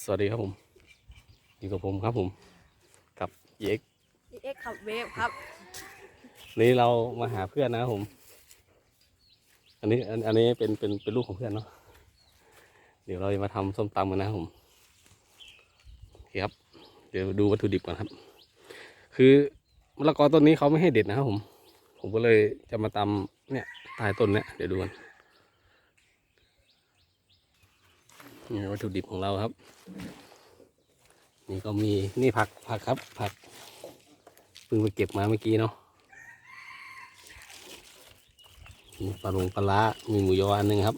สวัสดีครับผมอยู่กับผมครับผม กับเอ็กเอ็กขับเวฟครับ นี้เรามาหาเพื่อนนะครับผม อันนี้อันอันนี้เป็นเป็นเป็นลูกของเพื่อนเนาะเดี๋ยวเราจะมาทำส้มตำกันนะครับผมโอเคครับ เดี๋ยวดูวัตถุดิบก่อนครับ คือมะละกอต้นนี้เขาไม่ให้เด็ดนะครับผม ผมก็เลยจะมาตำเนี่ยใต้ต้นเนี่ยเดี๋ยวดูกัน นี่วัตถุดิบของเราครับ นี่ก็มีนี่ผักผักครับ ผักเพิ่งไปเก็บมาเมื่อกี้เนาะมีปลาลงปลาร้ามีหมูยออันหนึ่งครับ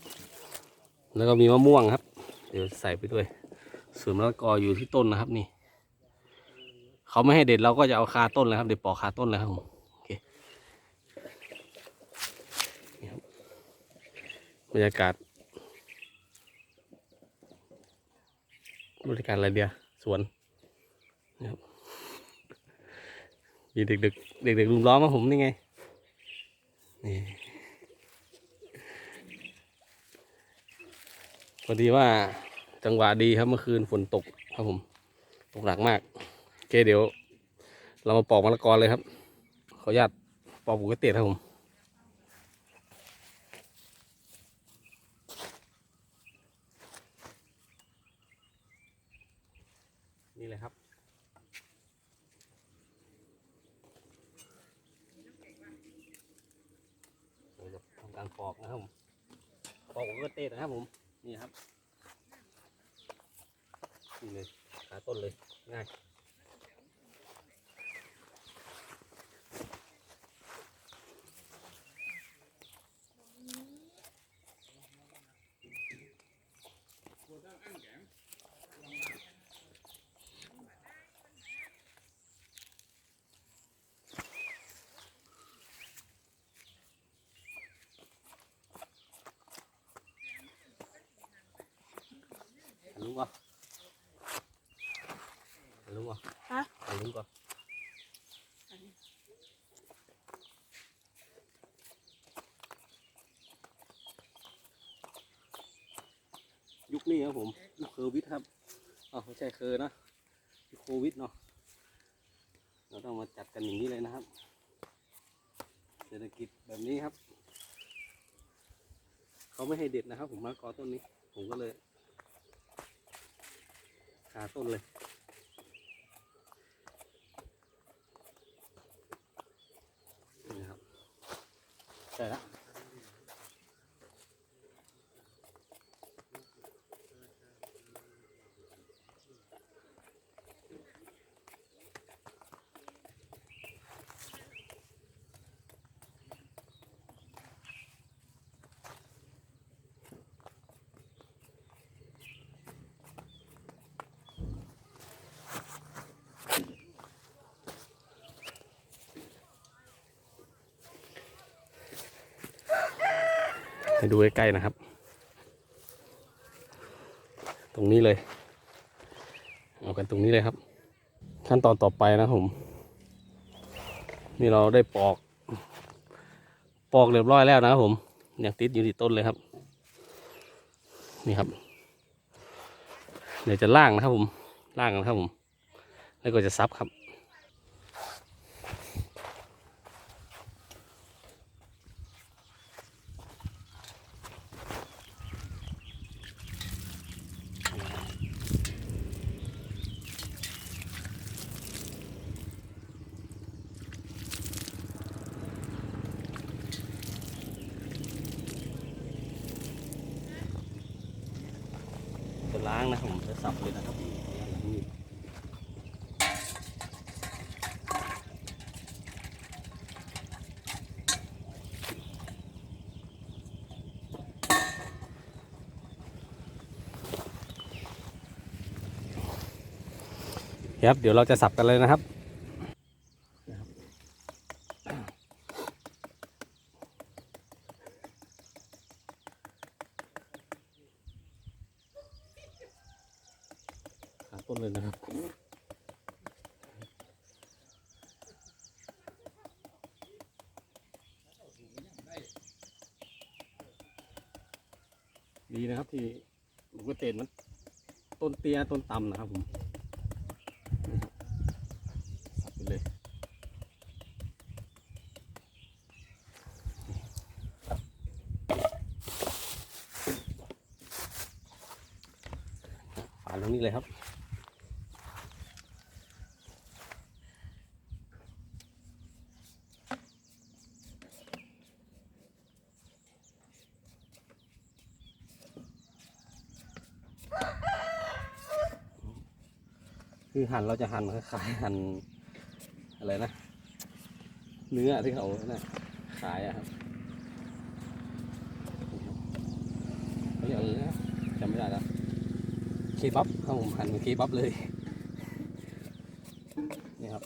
แล้วก็มีมะม่วงครับ เดี๋ยวใส่ไปด้วยส่วนมะละกออยู่ที่ต้นนะครับนี่เขาไม่ให้เด็ดเราก็จะเอาคาต้นเลยครับ เดี๋ยวปอกคาต้นเลยครับผมโอเคบรรยากาศ รรยากาศอะไรเดียวสวนนะครับมีเด็กๆเด็กๆลุมล้อมมาผมนี่ไงนี่พอดีว่าจังหวะดีครับเมื่อคืนฝนตกครับผม ตกหนักมากโอเคเดี๋ยว เรามาปอกมะละกอเลยครับ ขออนุญาตปอกบุกเตะครับผม นี่เลยครับ เราจะทำการปอกนะครับผม ปอกบุกเตะนะครับผม นี่ครับ นี่เลยขาต้นเลย ง่าย ลุงก่อนลุงก่อนฮะลุงก่อนยุคนี้ครับผมยุคโควิดครับอ๋อไม่ใช่เคอนะยุคโควิดเนาะเราต้องมาจัดกันอย่างนี้เลยนะครับ เศรษฐกิจแบบนี้ครับ เขาไม่ให้เด็ดนะครับ ผมมะละกอต้นนี้ ผมก็เลย ขาต้นเลย ให้ดูใกล้ๆนะครับ ตรงนี้เลย เอากันตรงนี้เลยครับ ขั้นตอนต่อไปนะผม นี่เราได้ปอก ปอกเรียบร้อยแล้วนะครับผมอยังติดอยู่ที่ต้นเลยครับ นี่ครับ เดี๋ยวจะล่างนะครับผมล่างนะครับผม แล้วก็จะซับครับ ล้างนะครับผมจะสับเลยนะครับนี่ครับเดี๋ยวเราจะสับกันเลยนะครับ ขาต้นเลยนะครับ ดีนะครับที่ลูกกระเตนมันตต้นเตี้ยต้นต่ำนะครับผมนี่ครับสับไปเลยฝานตรงนี้เลยครับ คือหั่นเราจะหั่นคล้ายๆหั่นอะไรนะ เนื้อที่เขานะขายอะครับเขาอยกอะไรนะจำไม่ได้แล้วเคบับครับผมหั่นเป็นเคบับเลยนี่ครับ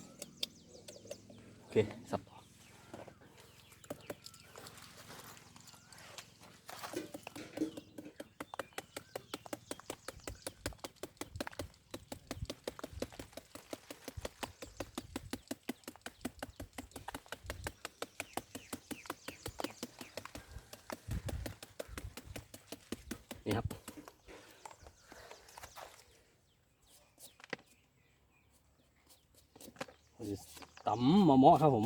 โอเคสับ นี่ครับ ตำมะเมาะครับผม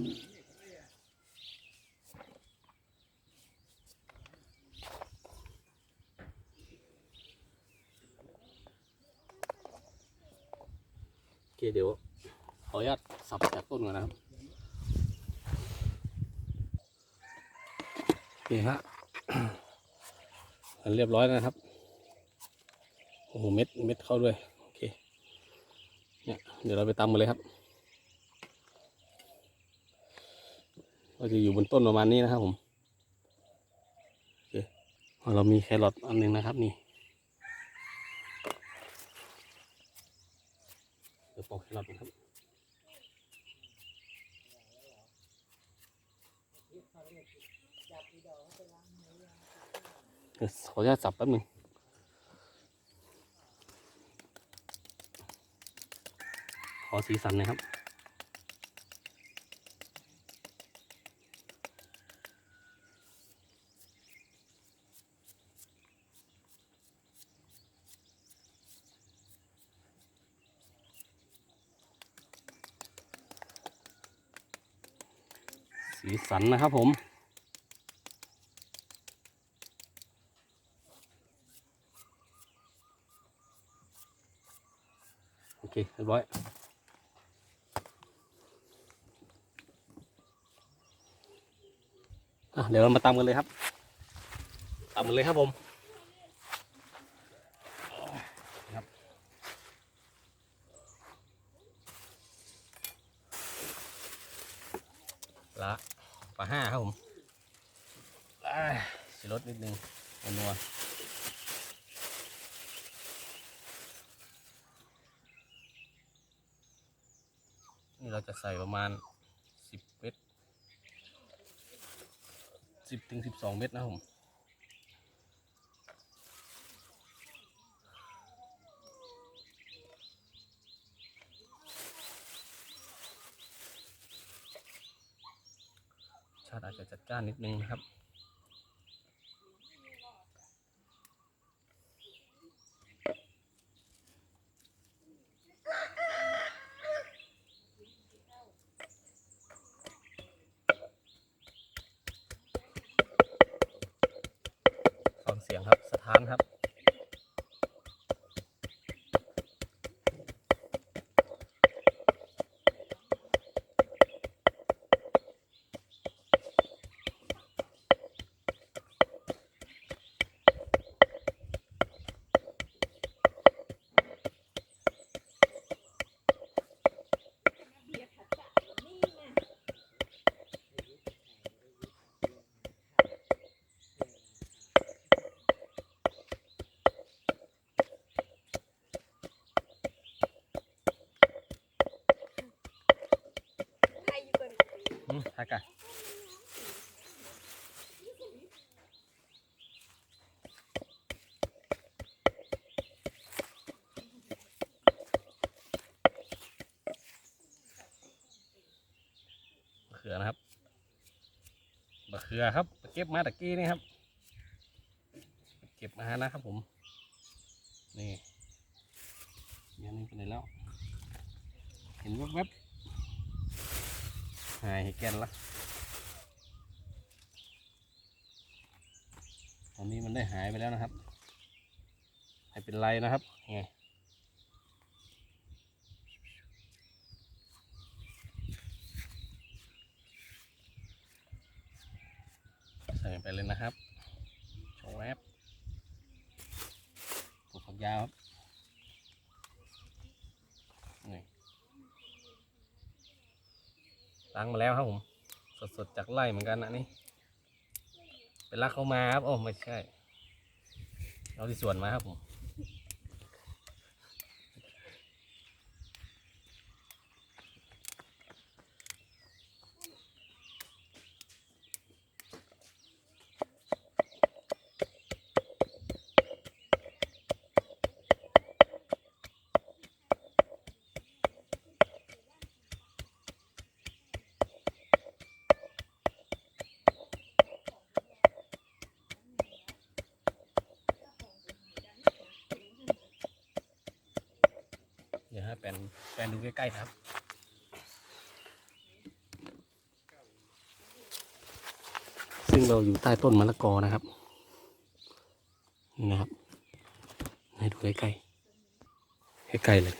โอเคเดี๋ยว ขออนุญาตสับจากต้นก่อนนะครับ นี่ฮะอันเรียบร้อยแล้วนะครับ โอ้โห เม็ด เม็ดเข้าด้วย โอเค เนี่ย เดี๋ยวเราไปตำกันเลยครับ ก็จะอยู่บนต้นประมาณนี้นะครับผมโอเคเรามีแครอทอันหนึ่งนะครับนี่เดี๋ยวปอกแครอทนะครับขออนุญาตสับแป๊บนึงขอสีสันนะครับ สันนะครับผมโอเคเรียบร้อยเดี๋ยวเรามาตำกันเลยครับตำกันเลยครับผมครับละปลาห้าครับผมอ่าสีรสนิดนึงนัวๆนี่เราจะใส่ประมาณ สิบเมตรสิบถึงสิบสองเมตรนะผมชาติอาจจะจัดจ้านนิดนึงนะครับ สียงครับสถานครับ ทักกะเขือนะครับมะเขือครับ เก็บมาตะกี้นี่ครับ เก็บมานะครับผม นี่ยังนี่ไปไหนแล้ว เห็นแวบๆ หายแกนละตอนนี้มันได้หายไปแล้วนะครับให้เป็นไรนะครับไงใส่ไปเลยนะครับโชว์แวบตัวฝักยาวครับนี่ล้าง มาแล้วครับผม สดๆจากไร่เหมือนกันนะนี่เป็นลักเขามาครับโอ้ไม่ใช่เอาที่สวนมาครับผม แปลนดูใกล้ๆครับซึ่งเราอยู่ใต้ต้นมะละกอนะครับนี่นะครับ ให้ดูใกล้ๆใกล้ๆเลย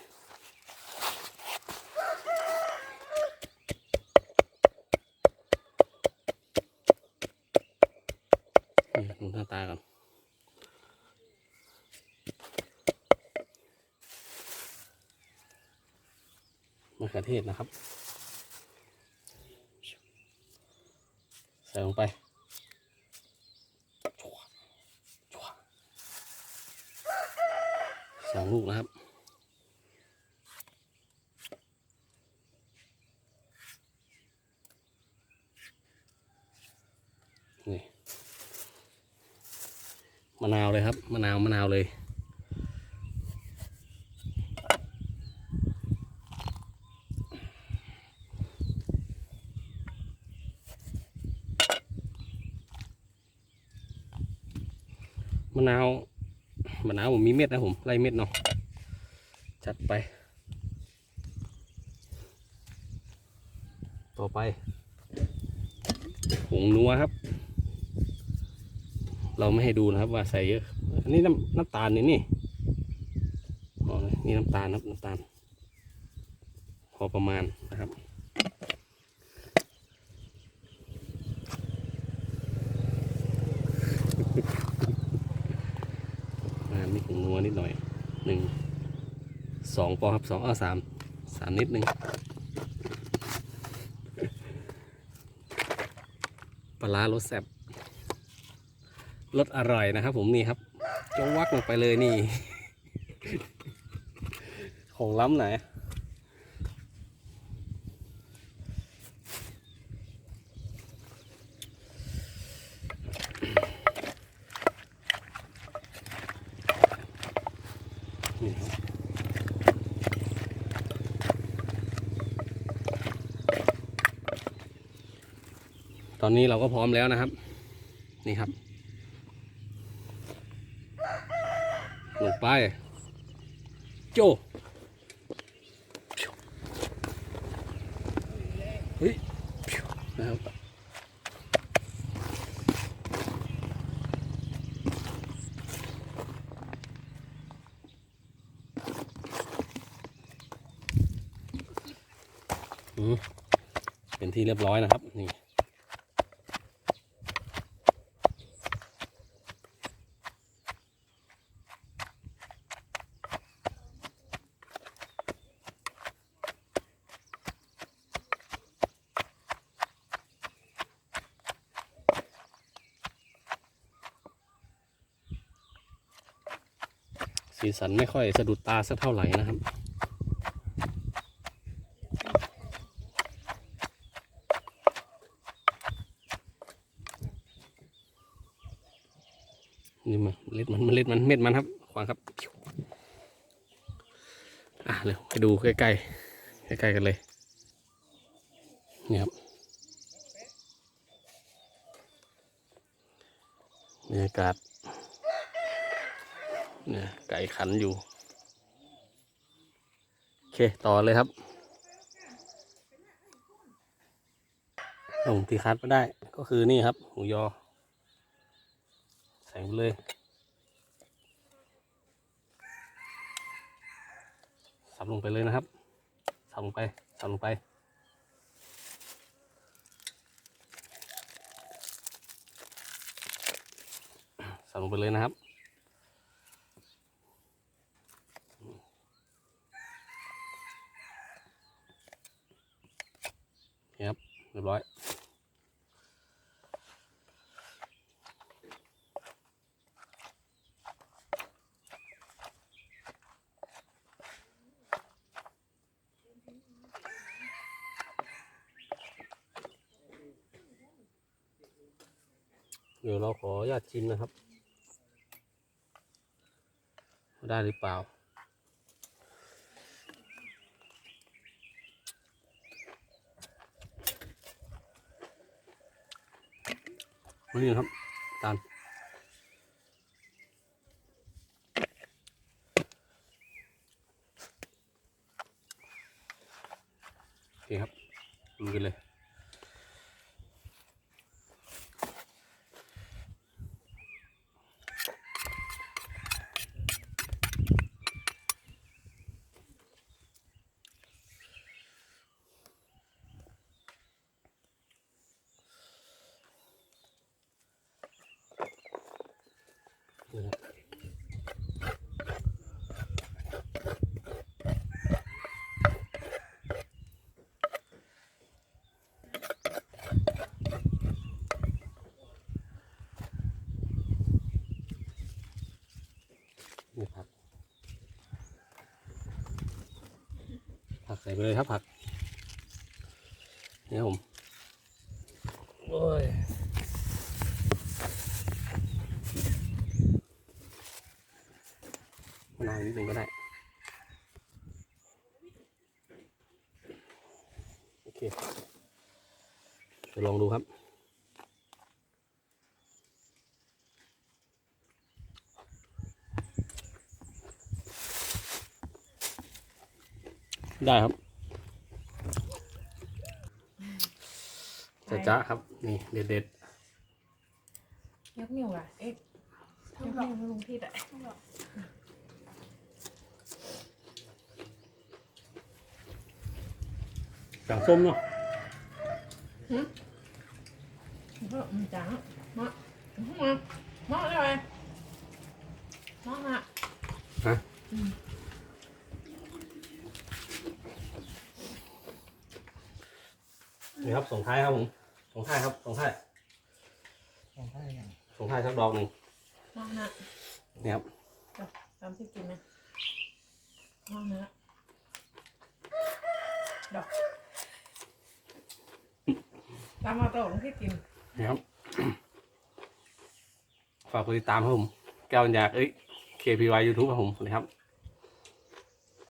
นี่ดูหน้าตาก่อน มะ เทศนะครับ ใส่ลงไปสองลูกนะครับ นี่มะนาวเลยครับ มะนาว มะนาวเลย นาวมะนาวผมมีเม็ดนะผมไล่เม็ดเนาะจัดไป ต่อไปผงนัวครับ เราไม่ให้ดูนะครับว่าใส่เยอะอันนี้น้ำน้ำตาลนี่นี่นี่น้ำตาลครับน้ำตาล พอประมาณนะครับ อ่ามีผงนัวนิดหน่อยหนึ่ง สองปอครับสองเอาสามสามนิดหนึ่งปลาร้ารสแซ่บรสอร่อยนะครับ ผมนี่ครับจะวักลงไปเลยนี่ ของล้ำไหน นี้เราก็พร้อมแล้วนะครับ นี่ครับลงไป โจเฮ้ยนะครับเป็นที่เรียบร้อยนะครับนี่ สีสันไม่ค่อยสะดุดตาสักเท่าไหร่นะครับ นี่มาเล็ดมันเมล็ดมันเม็ดมันครับขวางครับ อะเร็วไปดูใกล้ๆใกล้ๆกันเลยนี่ครับบรรยากาศ เนี่ยไก่ขันอยู่ โอเค ต่อเลยครับส่งที่คัดมาได้ก็คือนี่ครับ หมูยอ ใส่ไปเลยสับลงไปเลยนะครับสับลงไปสับลงไปสับลงไปเลยนะครับ ครับเรียบร้อยเดี๋ยวเราขออนุญาตชิมนะครับ ได้หรือเปล่า นี่ครับตาลโอเคครับดูกันเลย นี่ครับนี่ผักผักใส่ไปเลยครับผักนี่ครับผมโอ้ยมะนาวนิดนึงก็ได้ โอเคเดี๋ยวลองดูครับ ได้ครับจะจ้าครับ นี่เด็ดเด็ดยกนิ้วอะเอ๊ะยกนิ้วให้ลุงพี่แต่ๆสั่งส้มเนาะเพราะมันจังมามามาอะไรมาฮะฮะนี่ครับ ส่งท้ายครับผมส่งท้ายครับส่งท้ายของไทยอย่างส่งท้ายสักดอกหนึ่งมาฮะนี่ครับตามที่กินนะมาฮะดอกตามมาโตลุงพี่กินนี่ครับ ฝากกดติดตามครับผมแก้วบรรยากเอ้ย KPY YouTube ครับผมสวัสดีครับ